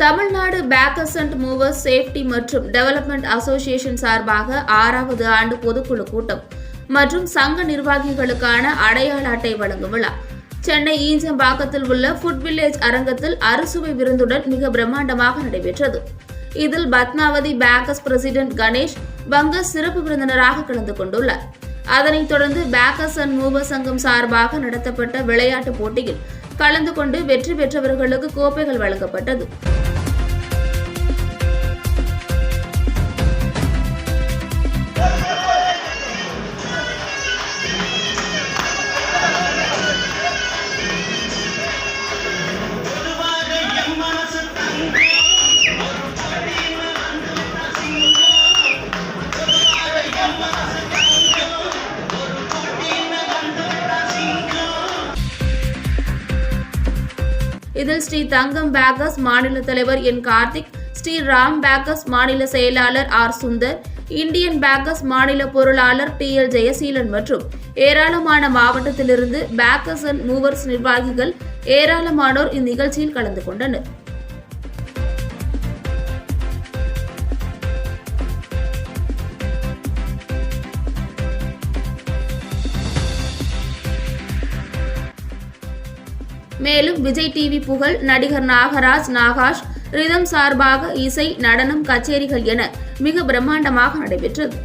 Tamil Nadu packers and movers safety மற்றும் development association சார்பாக ஆறாவது ஆண்டு பொதுக்குழு கூட்டம் மற்றும் சங்க நிர்வாகிகளுக்கான அடையாள அட்டை வழங்கும் விழா. சென்னை ஈஞ்சம்பாக்கத்தில் உள்ள ஃபுட் வில்லேஜ் அரங்கத்தில் அறுசுவை விருந்துடன் மிக பிரம்மாண்டமாக நடைபெற்றது. இதில் பத்மாவதி பேக்கர்ஸ் பிரசிடென்ட் கணேஷ் பங்கஸ் சிறப்பு விருந்தினராக கலந்து கொண்டுள்ளார். அதனைத் தொடர்ந்து பேக்கர்ஸ் அண்ட் மூவர்ஸ் சங்கம் சார்பாக நடத்தப்பட்ட விளையாட்டுப் போட்டியில் கலந்து கொண்டு வெற்றி பெற்றவர்களுக்கு கோப்பைகள் வழங்கப்பட்டது. இதில் ஸ்ரீ தங்கம் பேக்கர்ஸ் மாநில தலைவர் என் கார்த்திக் ஸ்ரீ ராம் பேக்கர்ஸ் மாநில செயலாளர் ஆர் சுந்தர் இந்தியன் பேக்கர்ஸ் மாநில பொருளாளர் டி எல் ஜெயசீலன் மற்றும் ஏராளமான மாவட்டத்திலிருந்து பேக்கர்ஸ் அண்ட் மூவர்ஸ் நிர்வாகிகள் ஏராளமானோர் இந்நிகழ்ச்சியில் கலந்து கொண்டனர். மேலும் விஜய் டிவி புகழ் நடிகர் நாகராஜ் நாகாஷ் ரிதம் சார்பாக இசை நடனம் கச்சேரிகள் என மிக பிரம்மாண்டமாக நடைபெற்றது.